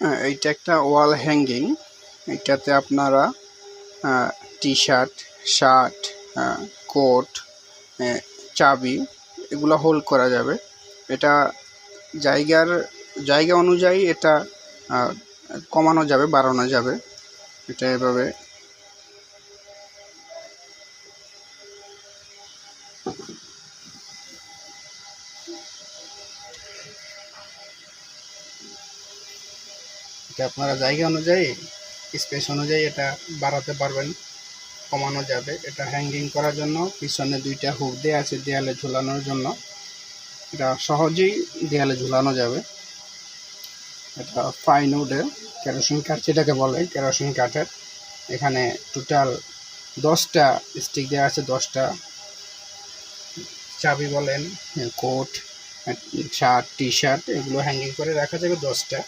হ্যাঁ, এইটা একটা ওয়াল হ্যাঙ্গিং। এটাতে আপনারা টি শার্ট শার্ট কোট চাবি এগুলো হোল্ড করা যাবে। এটা জায়গার জায়গা অনুযায়ী এটা কমানো যাবে বাড়ানো যাবে। এটা এভাবে। এটা আপনারা জায়গা অনুযায়ী স্পেস অনুযায়ী এটা বাড়াতে পারবেন, কমানো যাবে। এটা হ্যাঙ্গিং করার জন্য পিছনে দুইটা হুক দেওয়া আছে দেয়ালে ঝুলানোর জন্য। এটা সহজেই দেয়ালে ঝুলানো যাবে। এটা ফাইন উডের কেরোসিন কাঠ যেটাকে বলে কেরোসিন কাঠের। এখানে টোটাল দশটা স্টিক দেওয়া আছে, দশটা চাবি বলেন, কোট, শার্ট টি শার্ট এগুলো হ্যাঙ্গিং করে রাখা যাবে দশটা।